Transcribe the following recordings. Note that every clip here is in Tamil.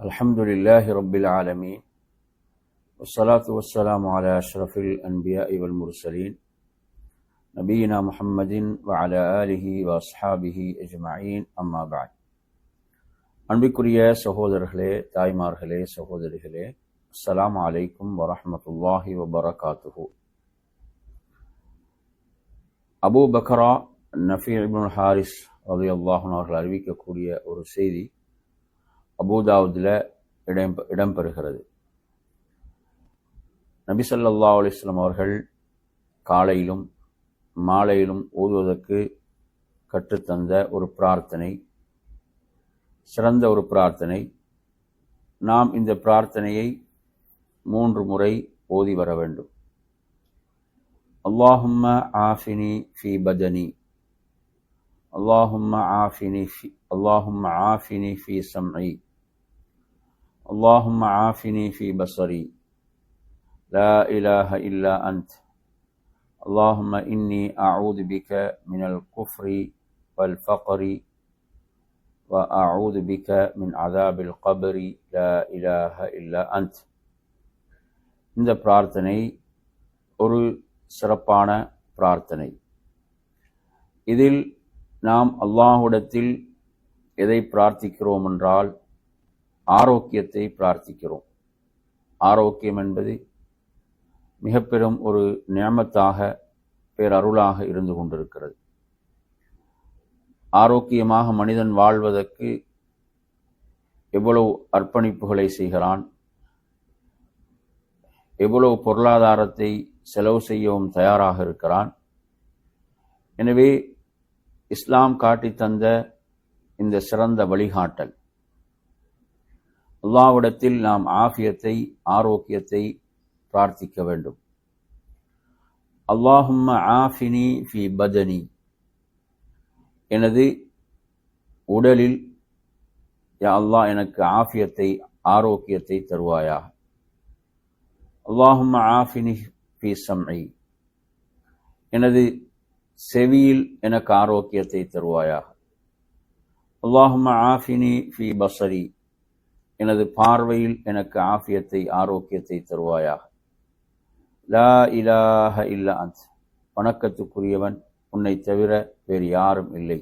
الحمد لله رب العالمين والصلاة والسلام على أشرف الأنبياء والمرسلين نبينا محمد وعلى آله وأصحابه أجمعين أما بعد அன்பிற்குரிய சகோதரர்களே தாய்மார்களே சகோதரிகளே அஸ்ஸலாமு அலைக்கும் வரஹ்மத்துல்லாஹி வபரகாத்துஹு அபூ பக்ரா நஃபி இப்னுல் ஹாரிஸ் ரலியல்லாஹு அவர்கள் அறிவிக்கக்கூடிய ஒரு செய்தி அபூதாவுதில் இடம் இடம்பெறுகிறது. நபிசல்லா அலிஸ்லாம் அவர்கள் காலையிலும் மாலையிலும் ஓதுவதற்கு கற்றுத்தந்த ஒரு பிரார்த்தனை சிறந்த ஒரு பிரார்த்தனை. நாம் இந்த பிரார்த்தனையை மூன்று முறை ஓதி வர வேண்டும். அல்லாஹும்ம ஆஃபினி ஃபி பதனி. அல்லாஹும்ம ஆஃபினி ஃபி அல்லாஹும்ம ஆஃபினி ஃபி சம்ஐ اللهم عافني في بصري لا إله إلا أنت اللهم إني أعوذ بك من الكفر والفقر وأعوذ بك من عذاب القبر لا إله إلا أنت இந்த பிரார்த்தனை ஒரு சிறப்பான பிரார்த்தனை இதில் நாம் அல்லாஹுடத்தில் எதை பிரார்த்திக்கிறோம் என்றால் ஆரோக்கியத்தை பிரார்த்திக்கிறோம். ஆரோக்கியம் என்பது மிக பெரும் ஒரு நியமத்தாக பேரருளாக இருந்து கொண்டிருக்கிறது. ஆரோக்கியமாக மனிதன் வாழ்வதற்கு எவ்வளவு அர்ப்பணிப்புகளை செய்கிறான் எவ்வளவு பொருளாதாரத்தை செலவு செய்யவும் தயாராக இருக்கிறான். எனவே இஸ்லாம் காட்டி தந்த இந்த சிறந்த வழிகாட்டல் அல்லாவிடத்தில் நாம் ஆஃபியத்தை ஆரோக்கியத்தை பிரார்த்திக்க வேண்டும். அல்லாஹும்ம ஆஃபினி ஃபி பதனி. எனது உடலில் யா அல்லாஹ் எனக்கு ஆஃபியத்தை ஆரோக்கியத்தை தருவாயாக. அல்லாஹும் ஆஃபினி ஃபி சம்ஐ எனது செவியில் எனக்கு ஆரோக்கியத்தை தருவாயாக. அல்லாஹும் ஆஃபினி ஃபி பசரி. எனது பார்வையில் எனக்கு ஆஃபியத்தை ஆரோக்கியத்தை தருவாயாக. லா இலாஹ இல்லா அந்த் வணக்கத்துக்குரியவன் உன்னை தவிர வேறு யாரும் இல்லை.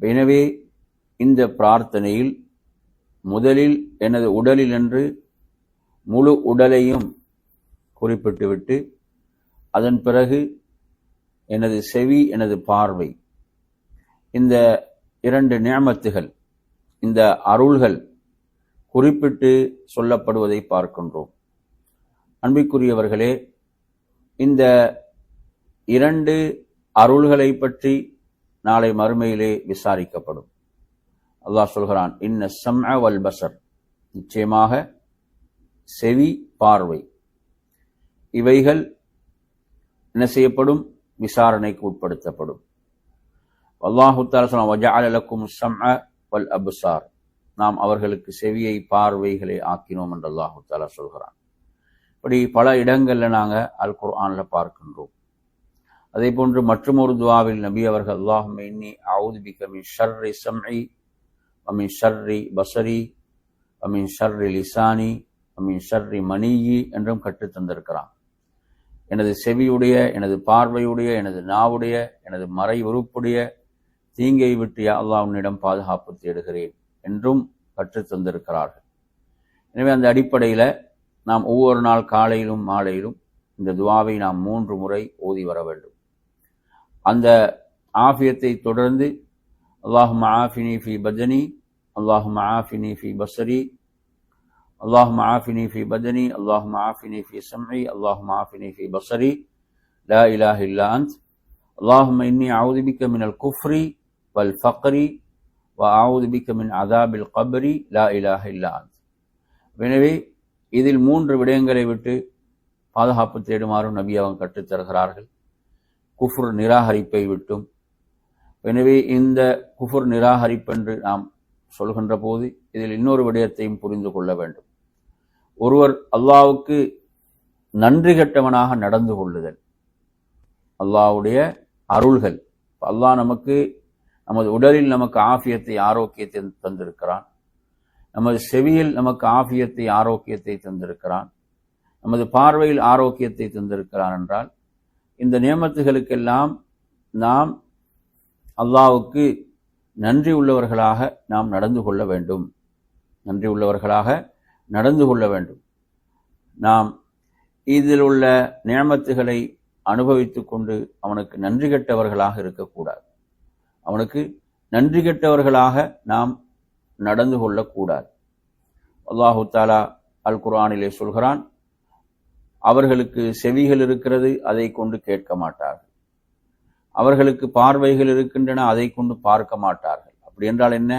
எனவே இந்த பிரார்த்தனையில் முதலில் எனது உடலில் என்று முழு உடலையும் குறிப்பிட்டுவிட்டு அதன் பிறகு எனது செவி எனது பார்வை. இந்த இரண்டு நியமத்துகள் இந்த அருள்கள் குறிப்பிட்டு சொல்லப்படுவதை பார்க்கின்றோம். அன்பிற்குரியவர்களே இந்த இரண்டு அருள்களை பற்றி நாளை மறுமையிலே விசாரிக்கப்படும். அல்லாஹ் சொல்கிறான் இன்ன சம் வல் பசர். நிச்சயமாக செவி பார்வை. இவைகள் என்ன செய்யப்படும்? விசாரணைக்கு உட்படுத்தப்படும். அல்லாஹு தாலக்கும் சம் வல் அபுசார். நாம் அவர்களுக்கு செவியை பார்வைகளை ஆக்கினோம் என்று அல்லாஹு தாலா சொல்கிறான். இப்படி பல இடங்களில் நாங்கள் அல் குர்ஆனில் பார்க்கின்றோம். அதே போன்று மற்றும் ஒரு துவாவில் நபி அவர்கள் அல்லாஹும் இன்னி அவுது பிக மின் ஷர்ரி சம்இ அமின் ஷர்ரி பசரி அமின் ஷர்ரி லிசானி அமின் ஷர்ரி மணியி என்றும் கற்றுத் தந்திருக்கிறான். எனது செவியுடைய எனது பார்வையுடைய எனது நாவுடைய எனது மறை உறுப்புடைய தீங்கை விட்டு அல்லா உன்னிடம் பாதுகாப்பு தேடுகிறேன் என்றும் கற்றுத் தந்திருக்கிறார்கள். எனவே அந்த அடிப்படையில் நாம் ஒவ்வொரு நாள் காலையிலும் மாலையிலும் இந்த துவாவை நாம் மூன்று முறை ஓதி வர வேண்டும். அந்த ஆஃபியத்தை தொடர்ந்து அல்லாஹும் ஆஃபினி ஃபி பஜனி அல்லாஹும் ஆஃபினி ஃபி பசரி அல்லாஹும் ஆஃபினி ஃபி பஜனி அல்லாஹும் ஆஃபினி ஃபி சம்ரி அல்லாஹும் ஆஃபினி ஃபி பசரி லா இலாஹ் இல்லா அந்த் அல்லாஹும் இன்னி அவுதிபிக்க மினல் குஃப்ரி வல் ஃபக்ரி வ ஆவுதுபிக்க அதாபில் கபரி லா இலாஹ இல்லாத் எனவே இதில் மூன்று விடயங்களை விட்டு பாதுகாப்பு தேடுமாறும் நபி அவங்க கற்றுத்தருகிறார்கள் குஃபுர் நிராகரிப்பை விட்டும். எனவே இந்த குஃபுர் நிராகரிப்பென்று நாம் சொல்கின்ற போது இதில் இன்னொரு விடயத்தையும் புரிந்து கொள்ள வேண்டும். ஒருவர் அல்லாவுக்கு நன்றி கெட்டவனாக நடந்து கொள்ளுதல். அல்லாவுடைய அருள்கள். அல்லாஹ் நமக்கு நமது உடலில் நமக்கு ஆஃபியத்தை ஆரோக்கியத்தை தந்திருக்கிறான். நமது செவியில் நமக்கு ஆபியத்தை ஆரோக்கியத்தை தந்திருக்கிறான். நமது பார்வையில் ஆரோக்கியத்தை தந்திருக்கிறான் என்றால் இந்த நியமத்துகளுக்கெல்லாம் நாம் அல்லாவுக்கு நன்றி உள்ளவர்களாக நாம் நடந்து கொள்ள வேண்டும். நன்றி உள்ளவர்களாக நடந்து கொள்ள வேண்டும். நாம் இதில் உள்ள நியமத்துகளை அனுபவித்துக் கொண்டு அவனுக்கு நன்றி கெட்டவர்களாக இருக்கக்கூடாது. அவனுக்கு நன்றி கெட்டவர்களாக நாம் நடந்து கொள்ளக்கூடாது. அல்லாஹு தாலா அல் குர்ஆனிலே சொல்கிறான் அவர்களுக்கு செவிகள் இருக்கிறது அதை கொண்டு கேட்க மாட்டார்கள். அவர்களுக்கு பார்வைகள் இருக்கின்றன அதை கொண்டு பார்க்க மாட்டார்கள். அப்படி என்றால் என்ன?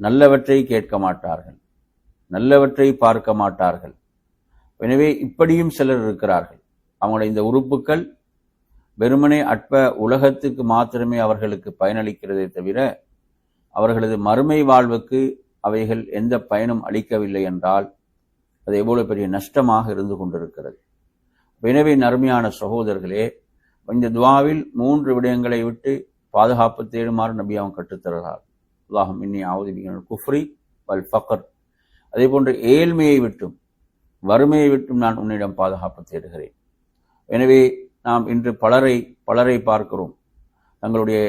நல்லவற்றை கேட்க மாட்டார்கள். நல்லவற்றை பார்க்க மாட்டார்கள். எனவே இப்படியும் சிலர் இருக்கிறார்கள். அவங்களுடைய இந்த உறுப்புகள் வெறுமனே அற்ப உலகத்துக்கு மாத்திரமே அவர்களுக்கு பயனளிக்கிறதே தவிர அவர்களது மறுமை வாழ்வுக்கு அவைகள் எந்த பயனும் அளிக்கவில்லை என்றால் அது எவ்வளவு பெரிய நஷ்டமாக இருந்து கொண்டிருக்கிறது. எனவே நறுமையான சகோதரர்களே இந்த துவாவில் மூன்று விடயங்களை விட்டு பாதுகாப்பு தேடுமாறு நபி அவன் கற்றுத்தருகிறார். அல்லாஹும் இன்னி ஆவுதிபிகள் குஃப்ரி வல் ஃபக்கர் அதே போன்று ஏழ்மையை விட்டும் வறுமையை விட்டும் நான் உன்னிடம் பாதுகாப்பு தேடுகிறேன். எனவே நாம் இன்று பலரை பலரை பார்க்கிறோம். தங்களுடைய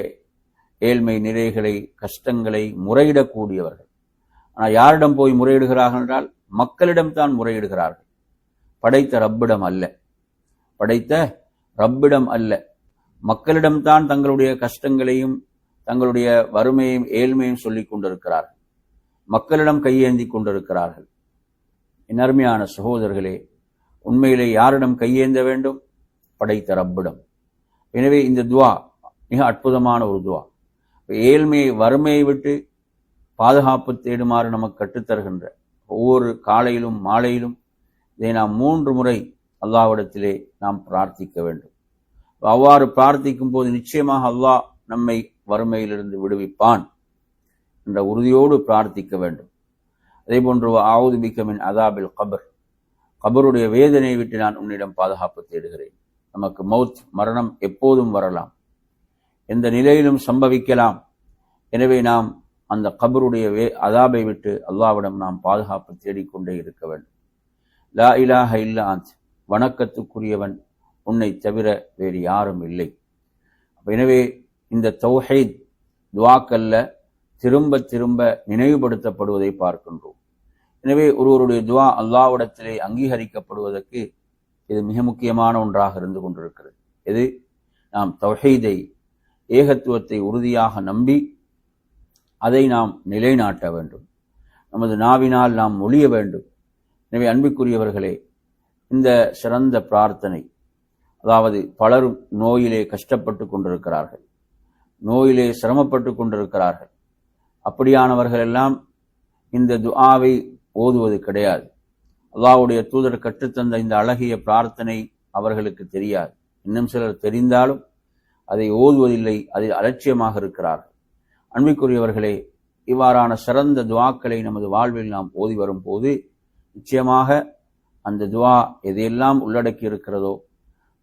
ஏழ்மை நிறைகளை கஷ்டங்களை முறையிடக்கூடியவர்கள். ஆனால் யாரிடம் போய் முறையிடுகிறார்கள் என்றால் மக்களிடம் தான் முறையிடுகிறார்கள். படைத்த ரப்பிடம் அல்ல. படைத்த ரப்பிடம் அல்ல. மக்களிடம்தான் தங்களுடைய கஷ்டங்களையும் தங்களுடைய வறுமையும் ஏழ்மையும் சொல்லிக் கொண்டிருக்கிறார்கள். மக்களிடம் கையேந்தி கொண்டிருக்கிறார்கள். என் அருமையான சகோதரர்களே உண்மையிலே யாரிடம் கையேந்த வேண்டும்? படைத்த ரப்பிடம். எனவே இந்த துவா மிக அற்புதமான ஒரு துவா. ஏழ்மையை வறுமையை விட்டு பாதுகாப்பு தேடுமாறு நமக்கு கற்றுத்தருகின்ற ஒவ்வொரு காலையிலும் மாலையிலும் இதை நாம் மூன்று முறை அல்லாவிடத்திலே நாம் பிரார்த்திக்க வேண்டும். அவ்வாறு பிரார்த்திக்கும் போது நிச்சயமாக அல்லாஹ் நம்மை வறுமையிலிருந்து விடுவிப்பான் என்ற உறுதியோடு பிரார்த்திக்க வேண்டும். அதே போன்று ஆவுது பிக்கமின் அதாபில் கபர். கபருடைய வேதனையை விட்டு நான் உன்னிடம் பாதுகாப்பு தேடுகிறேன். நமக்கு மவுத் மரணம் எப்போதும் வரலாம். எந்த நிலையிலும் சம்பவிக்கலாம். எனவே நாம் அந்த கபருடைய வே அதாபை விட்டு அல்லாவிடம் நாம் பாதுகாப்பு தேடிக்கொண்டே இருக்க வேண்டும். லா இலாஹ இல்லாந்த் வணக்கத்துக்குரியவன் உன்னை தவிர வேறு யாரும் இல்லை. எனவே இந்த தௌஹைத் துவாக்கல்ல திரும்ப திரும்ப நினைவுபடுத்தப்படுவதை பார்க்கின்றோம். எனவே ஒருவருடைய துவா அல்லாவிடத்திலே அங்கீகரிக்கப்படுவதற்கு இது மிக முக்கியமான ஒன்றாக இருந்து கொண்டிருக்கிறது. எது நாம் தொகைதை ஏகத்துவத்தை உறுதியாக நம்பி அதை நாம் நிலைநாட்ட வேண்டும். நமது நாவினால் நாம் ஒழிய வேண்டும். எனவே அன்பிற்குரியவர்களே இந்த சிறந்த பிரார்த்தனை அதாவது பலரும் நோயிலே கஷ்டப்பட்டு கொண்டிருக்கிறார்கள் நோயிலே சிரமப்பட்டு கொண்டிருக்கிறார்கள் அப்படியானவர்கள் எல்லாம் இந்த துஆவை ஓதுவது கிடையாது. அல்லாவுடைய தூதர் கற்றுத்தந்த இந்த அழகிய பிரார்த்தனை அவர்களுக்கு தெரியாது. இன்னும் சிலர் தெரிந்தாலும் அதை ஓதுவதில்லை அதில் அலட்சியமாக இருக்கிறார்கள். அன்பிற்குரியவர்களே இவ்வாறான சிறந்த துவாக்களை நமது வாழ்வில் நாம் ஓதி வரும்போது நிச்சயமாக அந்த துவா எதையெல்லாம் உள்ளடக்கி இருக்கிறதோ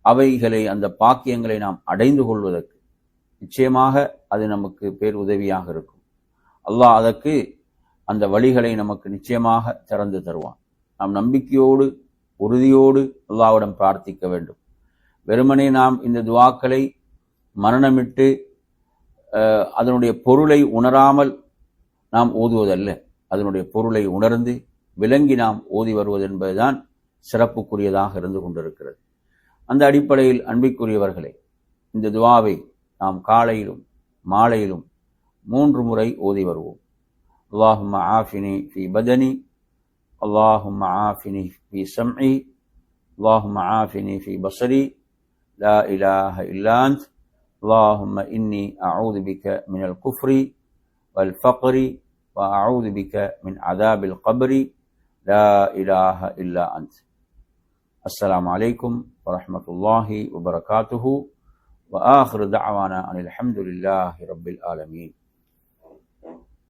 அவைகளை அந்த பாக்கியங்களை நாம் அடைந்து கொள்வதற்கு நிச்சயமாக அது நமக்கு பேர் உதவியாக இருக்கும். அல்லாஹ் அதற்கு அந்த வழிகளை நமக்கு நிச்சயமாக திறந்து தருவான். நாம் நம்பிக்கையோடு உறுதியோடு அல்லாவிடம் பிரார்த்திக்க வேண்டும். வெறுமனே நாம் இந்த துவாக்களை மரணமிட்டு அதனுடைய பொருளை உணராமல் நாம் ஓதுவதல்ல. அதனுடைய பொருளை உணர்ந்து விளங்கி நாம் ஓதி வருவது என்பதுதான் சிறப்புக்குரியதாக இருந்து கொண்டிருக்கிறது. அந்த அடிப்படையில் அன்பிற்குரியவர்களே இந்த துவாவை நாம் காலையிலும் மாலையிலும் மூன்று முறை ஓதி வருவோம். அல்லாஹும் ஆஃபினி ஃபி பதனி اللهم عافني في سمعي اللهم عافني في بصري لا إله إلا أنت اللهم إني أعوذ بك من الكفر والفقر وأعوذ بك من عذاب القبر لا إله إلا أنت. السلام عليكم ورحمة الله وبركاته وآخر دعوانا أن الحمد لله رب العالمين.